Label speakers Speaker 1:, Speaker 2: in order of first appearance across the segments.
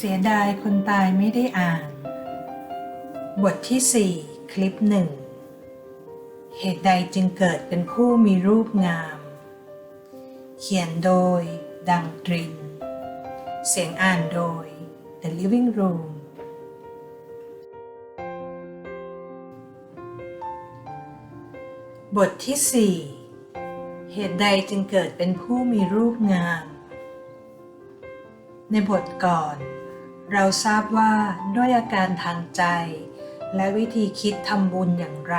Speaker 1: เสียดายคนตายไม่ได้อ่าน บทที่ 4 คลิปหนึ่ง เหตุใดจึงเกิดเป็นผู้มีรูปงาม เขียนโดย ดังตริน เสียงอ่านโดย The Living Room บทที่ 4 เหตุใดจึงเกิดเป็นผู้มีรูปงาม ในบทก่อน เราทราบว่าด้วยอาการทางใจ และวิธีคิดทำบุญอย่างไร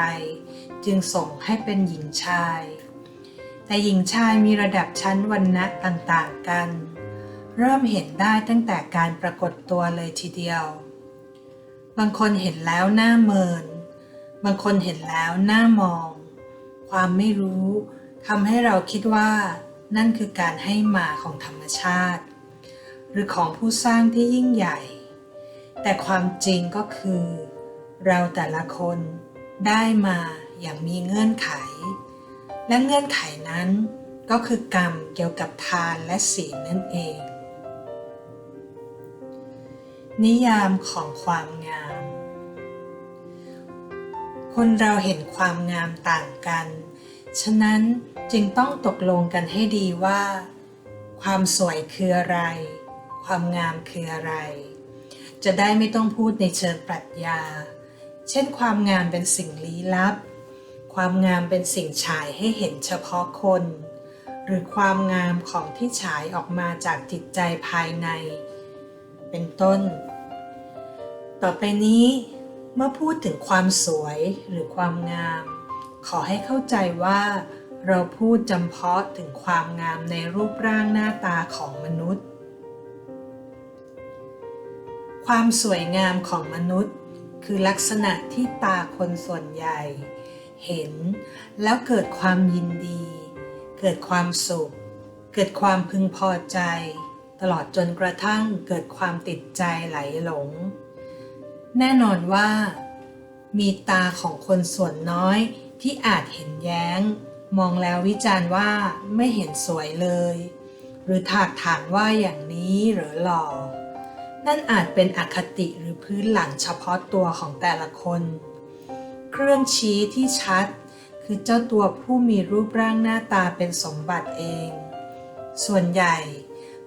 Speaker 1: จึงส่งให้เป็นหญิงชาย แต่หญิงชายมีระดับชั้นวรรณะต่างๆกัน เริ่มเห็นได้ตั้งแต่การปรากฏตัวเลยทีเดียว บางคนเห็นแล้วหน้าเมิน บางคนเห็นแล้วหน้ามอง ความไม่รู้ทำให้เราคิดว่านั่นคือการให้มาของธรรมชาติ หรือของผู้สร้างที่ยิ่งใหญ่ แต่ความจริงก็คือ เราแต่ละคนได้มาอย่างมีเงื่อนไข และเงื่อนไขนั้นก็คือกรรมเกี่ยวกับทานและศีลนั่นเอง นิยามของความงาม คนเราเห็นความงามต่างกัน ฉะนั้นจึงต้องตกลงกันให้ดีว่า ความสวยคืออะไร ความงามคืออะไร จะได้ไม่ต้องพูดในเชิงปรัชญา เช่น ความงามเป็นสิ่งลี้ลับ ความงามเป็นสิ่งฉายให้เห็นเฉพาะคน หรือความงามของที่ฉายออกมาจากจิตใจภายใน เป็นต้น ต่อไปนี้เมื่อพูดถึงความสวยหรือความงาม ขอให้เข้าใจว่าเราพูดจำเพาะถึงความงามในรูปร่างหน้าตาของมนุษย์ ความสวยงามของมนุษย์ คือลักษณะที่ตาคนส่วนใหญ่ เห็นแล้วเกิดความยินดี เกิดความสุข เกิดความพึงพอใจ ตลอดจนกระทั่งเกิดความติดใจไหลหลง แน่นอนว่า มีตาของคนส่วนน้อยที่อาจเห็นแย้ง มองแล้ววิจารณ์ว่าไม่เห็นสวยเลย หรือถากถางว่าอย่างนี้หรือหล่อ นั่นอาจเป็นอคติหรือพื้นหลังเฉพาะตัวของแต่ละคน เครื่องชี้ที่ชัด คือเจ้าตัวผู้มีรูปร่างหน้าตาเป็นสมบัติเอง ส่วนใหญ่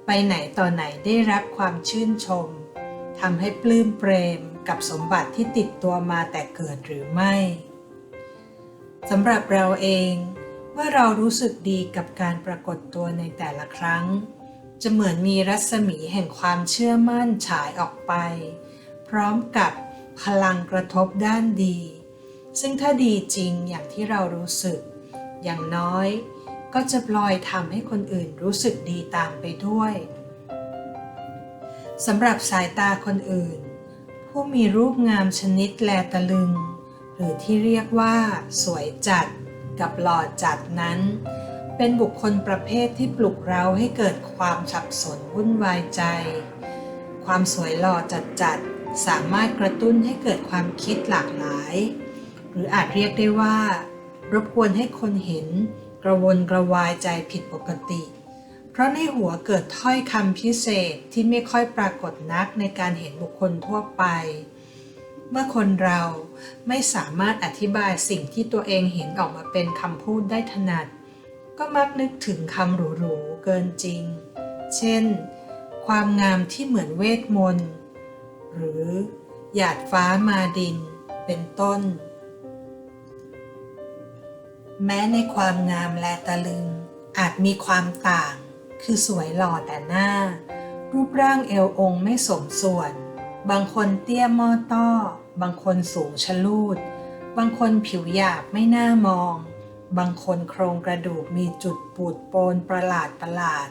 Speaker 1: ไปไหนต่อไหนได้รับความชื่นชมทำให้ปลื้มเปรมกับสมบัติที่ติดตัวมาแต่เกิดหรือไม่สำหรับเราเอง เมื่อเรารู้สึกดีกับการปรากฏตัวในแต่ละครั้ง จะเหมือนมีรัศมีแห่งความเชื่อมั่นฉายออกไป พร้อมกับพลังกระทบด้านดี ซึ่งถ้าดีจริงอย่างที่เรารู้สึก อย่างน้อยก็จะพลอยทำให้คนอื่นรู้สึกดีตามไปด้วยสำหรับสายตาคนอื่น ผู้มีรูปงามชนิดแลตะลึง หรือที่เรียกว่า สวยจัดกับหล่อจัดนั้น เป็นบุคคลประเภทที่ปลุกเราให้เกิดความสับสนวุ่นวายใจ ความสวยหล่อจัดจัดสามารถกระตุ้นให้เกิดความคิดหลากหลาย หรืออาจเรียกได้ว่า รบกวนให้คนเห็น กระวนกระวายใจผิดปกติ เพราะในหัวเกิดถ้อยคำพิเศษที่ไม่ค่อยปรากฏนักในการเห็นบุคคลทั่วไป เมื่อคนเราไม่สามารถอธิบายสิ่งที่ตัวเองเห็นออกมาเป็นคำพูดได้ถนัด ก็มักนึกถึงคำหรูๆเกินจริง เช่น ความงามที่เหมือนเวทมนต์ หรือหยาดฟ้ามาดิน เป็นต้น แม้ในความงามและตะลึง อาจมีความต่าง คือสวยหล่อแต่หน้า รูปร่างเอวองค์ไม่สมส่วน บางคนเตี้ยมอต้อ บางคนสูงชะลูด บางคนผิวหยาบไม่น่ามอง บางคนโครงกระดูกมีจุดปูดโปนประหลาดประหลาด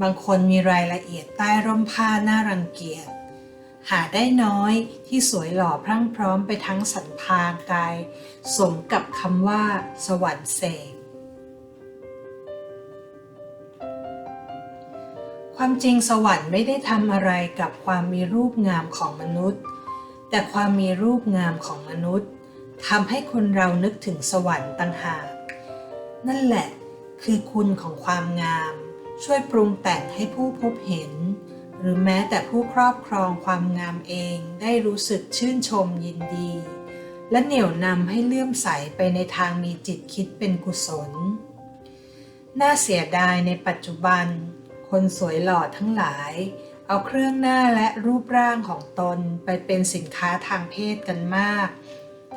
Speaker 1: บางคนมีรายละเอียดใต้ร่มผ้าน่ารังเกียจ หาได้น้อยที่สวยหล่อพรั่งพร้อมไปทั้งสันพางกาย สมกับคำว่า สวรรค์เสกความจริงสวรรค์ไม่ได้ทำอะไรกับความมีรูปงามของมนุษย์ แต่ความมีรูปงามของมนุษย์ทำให้คนเรานึกถึงสวรรค์ต่างหาก นั่นแหละคือคุณของความงาม ช่วยปรุงแต่งให้ผู้พบเห็น หรือแม้แต่ผู้ครอบครองความงามเองได้รู้สึกชื่นชมยินดี และเหนี่ยวนำให้เลื่อมใสไปในทางมีจิตคิดเป็นกุศล น่าเสียดายในปัจจุบัน คนสวยหล่อทั้งหลาย เอาเครื่องหน้าและรูปร่างของตนไปเป็นสินค้าทางเพศกันมาก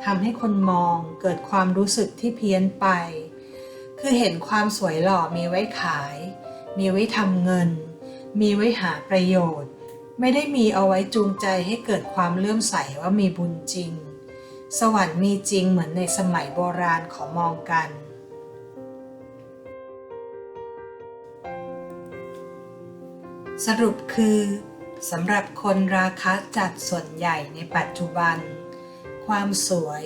Speaker 1: ทำให้คนมองเกิดความรู้สึกที่เพี้ยนไป คือเห็นความสวยหล่อมีไว้ขาย มีไว้ทำเงิน มีไว้หาประโยชน์ ไม่ได้มีเอาไว้จูงใจให้เกิดความเลื่อมใสว่ามีบุญจริง สวรรค์มีจริงเหมือนในสมัยโบราณขอมองกันสรุปคือสำหรับคนราคะจัดส่วนใหญ่ในปัจจุบัน ความสวย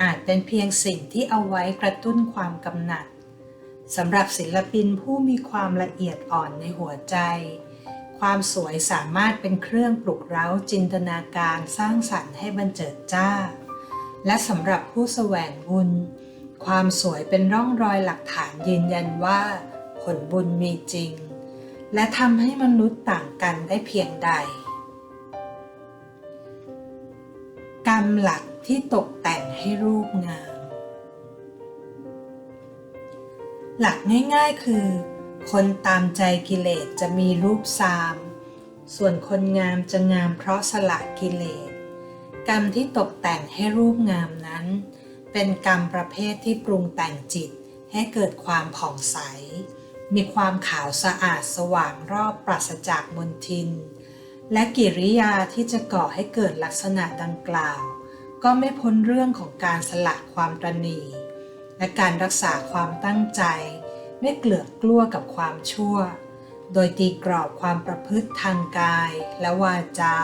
Speaker 1: อาจเป็นเพียงสิ่งที่เอาไว้กระตุ้นความกำหนัด สำหรับศิลปินผู้มีความละเอียดอ่อนในหัวใจ ความสวยสามารถเป็นเครื่องปลุกเร้าจินตนาการสร้างสรรค์ให้บันเจิดจ้า และสำหรับผู้แสวงบุญ ความสวยเป็นร่องรอยหลักฐานยืนยันว่า ผลบุญมีจริง และทำให้มนุษย์ต่างกันได้เพียงใด กรรมหลักที่ตกแต่งให้รูปงาม หลักง่ายๆคือ คนตามใจกิเลสจะมีรูปซาม ส่วนคนงามจะงามเพราะสละกิเลส กรรมที่ตกแต่งให้รูปงามนั้น เป็นกรรมประเภทที่ปรุงแต่งจิตให้เกิดความผ่องใส มีความขาวสะอาดสว่างรอบปราศจากมลทิน และกิริยาที่จะก่อให้เกิดลักษณะดังกล่าว ก็ไม่พ้นเรื่องของการสละความตรณี และการรักษาความตั้งใจ ไม่เกลือกกลัวกับความชั่ว โดยตีกรอบความประพฤติทางกายและวาจา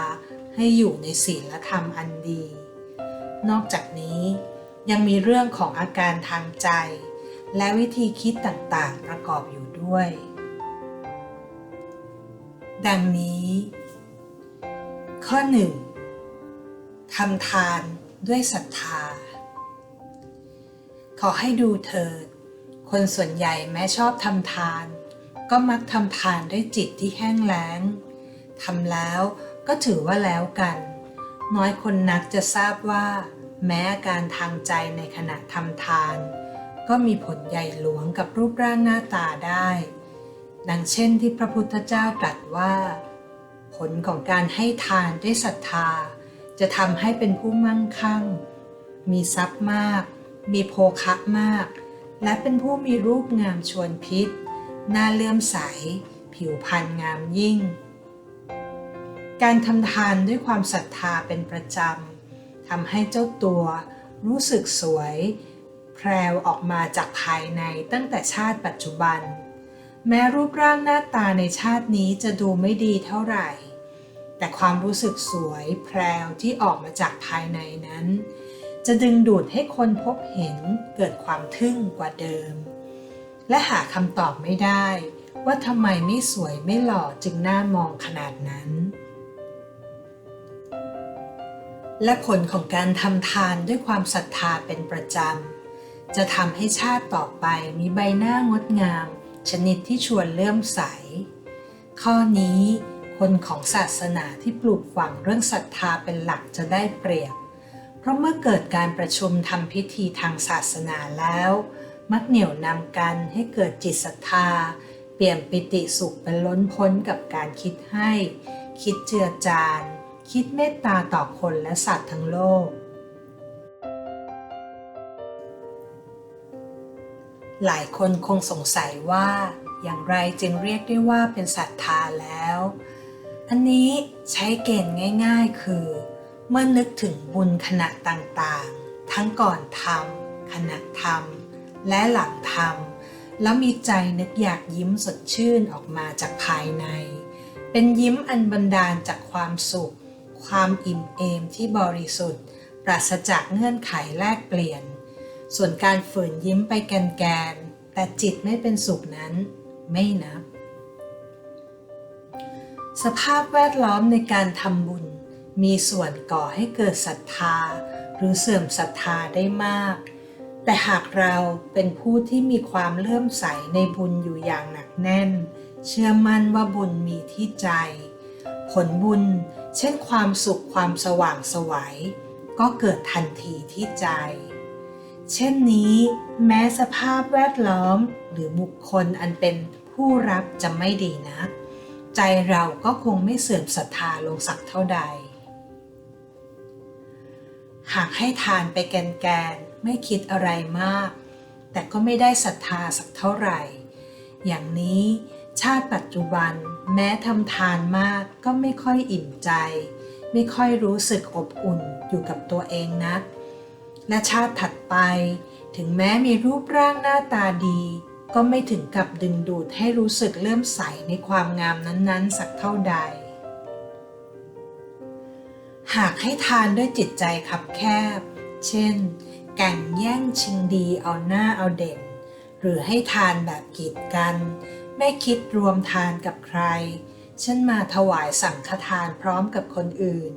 Speaker 1: ให้อยู่ในศีลธรรมอันดี นอกจากนี้ยังมีเรื่องของอาการทางใจ และวิธีคิดต่างๆประกอบอยู่ด้วย ดังนี้ ข้อ 1. ทำทานด้วยศรัทธา ขอให้ดูเถิด คนส่วนใหญ่แม้ชอบทำทาน ก็มักทำทานด้วยจิตที่แห้งแล้งทำแล้วก็ถือว่าแล้วกัน น้อยคนนักจะทราบว่า แม้อาการทางใจในขณะทำทาน ก็มีผลใหญ่หลวงกับรูปร่างหน้าตาได้ ดังเช่นที่พระพุทธเจ้าตรัสว่า ผลของการให้ทานด้วยศรัทธา จะทำให้เป็นผู้มั่งคั่ง มีทรัพย์มาก มีโภคะมาก และเป็นผู้มีรูปงามชวนพิษ หน้าเลื่อมใส ผิวพรรณงามยิ่ง การทำทานด้วยความศรัทธาเป็นประจำทำให้เจ้าตัวรู้สึกสวย แพรวออกมาจากภายในตั้งแต่ชาติปัจจุบัน แม้รูปร่างหน้าตาในชาตินี้จะดูไม่ดีเท่าไหร่ แต่ความรู้สึกสวยแพรวที่ออกมาจากภายในนั้น จะดึงดูดให้คนพบเห็นเกิดความทึ่งกว่าเดิม และหาคำตอบไม่ได้ ว่าทำไมไม่สวยไม่หล่อจึงน่ามองขนาดนั้น และผลของการทำทานด้วยความศรัทธาเป็นประจำ จะทำให้ชาติต่อไปมีใบหน้างดงาม ชนิดที่ชวนเลื่อมใส ข้อนี้คนของศาสนาที่ปลูกฝังเรื่องศรัทธาเป็นหลักจะได้เปรียบ เพราะเมื่อเกิดการประชุมทำพิธีทางศาสนาแล้ว มักเหนี่ยวนำกันให้เกิดจิตศรัทธา เปลี่ยนปิติสุขเป็นล้นพ้นกับการคิดให้ คิดเจือจาน คิดเมตตาต่อคนและสัตว์ทั้งโลก หลายคนคงสงสัยว่า อย่างไรจึงเรียกได้ว่าเป็นศรัทธาแล้ว อันนี้ใช้เกณฑ์ง่าย ๆ คือ เมื่อนึกถึงบุญขณะต่างๆ ทั้งก่อนทำขณะทำและหลังทำแล้วมีใจนึกอยากยิ้มสดชื่นออกมาจากภายใน เป็นยิ้มอันบันดาลจากความสุข ความอิ่มเอมที่บริสุทธิ์ ปราศจากเงื่อนไขแลกเปลี่ยน ส่วนการฝืนยิ้มไปแกนๆแต่จิตไม่เป็นสุขนั้นไม่นับ สภาพแวดล้อมในการทำบุญ มีส่วนก่อให้เกิดศรัทธา หรือเสื่อมศรัทธาได้มาก แต่หากเราเป็นผู้ที่มีความเลื่อมใสในบุญอยู่อย่างหนักแน่น เชื่อมั่นว่าบุญมีที่ใจ ผลบุญ เช่นความสุขความสว่างสวัยก็เกิดทันทีที่ใจ เช่นนี้แม้สภาพแวดล้อมหรือบุคคลอันเป็นผู้รับจะไม่ดีนัก ใจเราก็คงไม่เสื่อมศรัทธาลงสักเท่าใด หากให้ทานไปแกนๆไม่คิดอะไรมาก แต่ก็ไม่ได้ศรัทธาสักเท่าไหร่ อย่างนี้ชาติปัจจุบันแม้ทำทานมากก็ไม่ค่อยอิ่มใจ ไม่ค่อยรู้สึกอบอุ่นอยู่กับตัวเองนัก และชาติถัดไป ถึงแม้มีรูปร่างหน้าตาดี ก็ไม่ถึงกับดึงดูดให้รู้สึกเลื่อมใสในความงามนั้นๆ สักเท่าใด หากให้ทานด้วยจิตใจขับแคบ เช่น แก่งแย่งชิงดีเอาหน้าเอาเด่น หรือให้ทานแบบกีดกัน ไม่คิดรวมทานกับใคร เช่นมาถวายสังฆทานพร้อมกับคนอื่น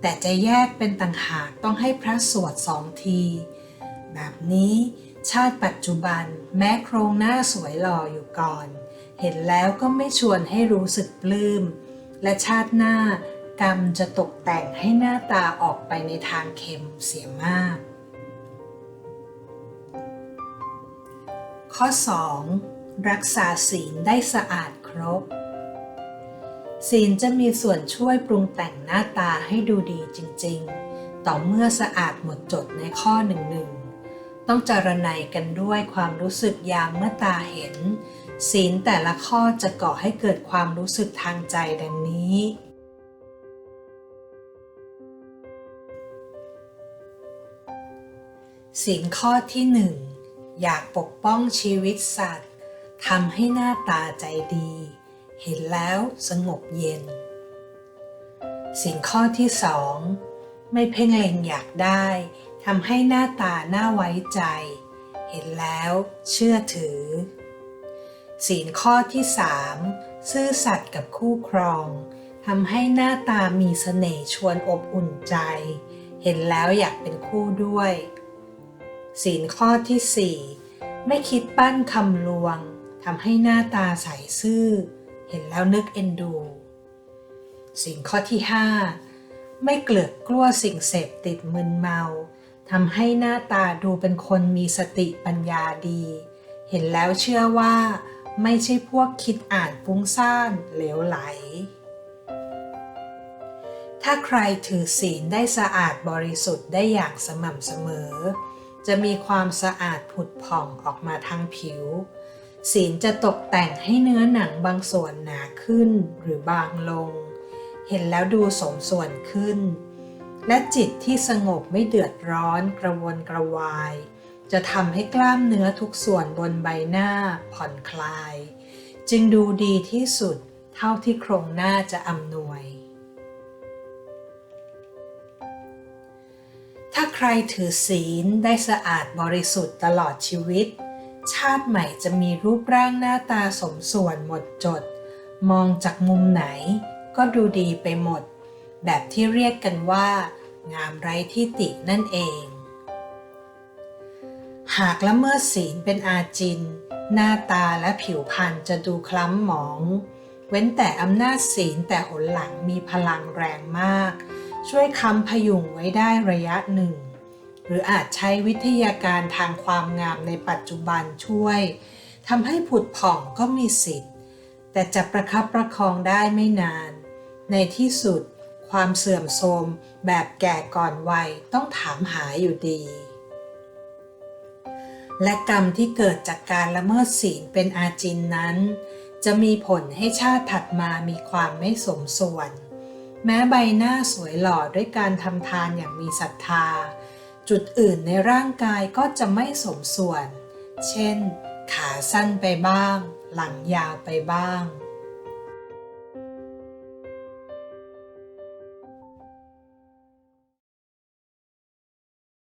Speaker 1: แต่จะแยกเป็นต่างหากต้องให้พระสวดสองที แบบนี้ชาติปัจจุบันแม้โครงหน้าสวยหล่ออยู่ก่อน เห็นแล้วก็ไม่ชวนให้รู้สึกปลื้ม และชาติหน้า กรรมจะตกแต่งให้หน้าตาออกไปในทางเค็มเสียมาก ข้อ 2. รักษาศีลได้สะอาดครบ ศีลจะมีส่วนช่วยปรุงแต่งหน้าตาให้ดูดีจริงๆ ต่อเมื่อสะอาดหมดจดในข้อหนึ่งหนึ่งต้องจารณัยกันด้วยความรู้สึกยามเมื่อตาเห็น ศีลแต่ละข้อจะก่อให้เกิดความรู้สึกทางใจดังนี้ ศีลข้อที่หนึ่งอยากปกป้องชีวิตสัตว์ทำให้หน้าตาใจดี เห็นแล้วสงบเย็นศีลข้อที่สองไม่เพ่งเล็งอยากได้ทำให้หน้าตาน่าไว้ใจ เห็นแล้วเชื่อถือศีลข้อที่สามซื่อสัตย์กับคู่ครองทำให้หน้าตามีเสน่ห์ชวนอบอุ่นใจ เห็นแล้วอยากเป็นคู่ด้วย ศีลข้อที่ 4 ไม่คิดปั้นคำลวงทำให้หน้าตาใสซื่อ เห็นแล้วนึกเอ็นดู ศีลข้อที่ 5 ไม่เกลือกกลัวสิ่งเสพติดมึนเมาทำให้หน้าตาดูเป็นคนมีสติปัญญาดี เห็นแล้วเชื่อว่า ไม่ใช่พวกคิดอ่านฟุ้งซ่านเหลวไหล ถ้าใครถือศีลได้สะอาดบริสุทธิ์ได้อย่างสม่ำเสมอ จะมีความสะอาดผุดผ่องออกมาทางผิว ศีลจะตกแต่งให้เนื้อหนังบางส่วนหนาขึ้นหรือบางลง เห็นแล้วดูสมส่วนขึ้น และจิตที่สงบไม่เดือดร้อนกระวนกระวาย จะทำให้กล้ามเนื้อทุกส่วนบนใบหน้าผ่อนคลาย จึงดูดีที่สุดเท่าที่โครงหน้าจะอำนวย ถ้าใครถือศีลได้สะอาดบริสุทธิ์ตลอดชีวิต ชาติใหม่จะมีรูปร่างหน้าตาสมส่วนหมดจด มองจากมุมไหนก็ดูดีไปหมด แบบที่เรียกกันว่า งามไร้ที่ตินั่นเอง หากละเมิดศีลเป็นอาจิน หน้าตาและผิวพรรณจะดูคล้ำหมอง เว้นแต่อำนาจศีลแต่หนหลังมีพลังแรงมาก ช่วยค้ำพยุงไว้ได้ระยะหนึ่ง หรืออาจใช้วิทยาการทางความงามในปัจจุบันช่วยทำให้ผุดผ่องก็มีสิทธิ์ แต่จะประคับประคองได้ไม่นาน ในที่สุดความเสื่อมโทรมแบบแก่ก่อนวัยต้องถามหาอยู่ดี และกรรมที่เกิดจากการละเมิดศีลเป็นอาจินนั้น จะมีผลให้ชาติถัดมามีความไม่สมส่วน แม้ใบหน้าสวยหล่อด้วยการทำทานอย่างมีศรัทธา จุดอื่นในร่างกายก็จะไม่สมส่วน เช่น ขาสั้นไปบ้าง หลังยาวไปบ้าง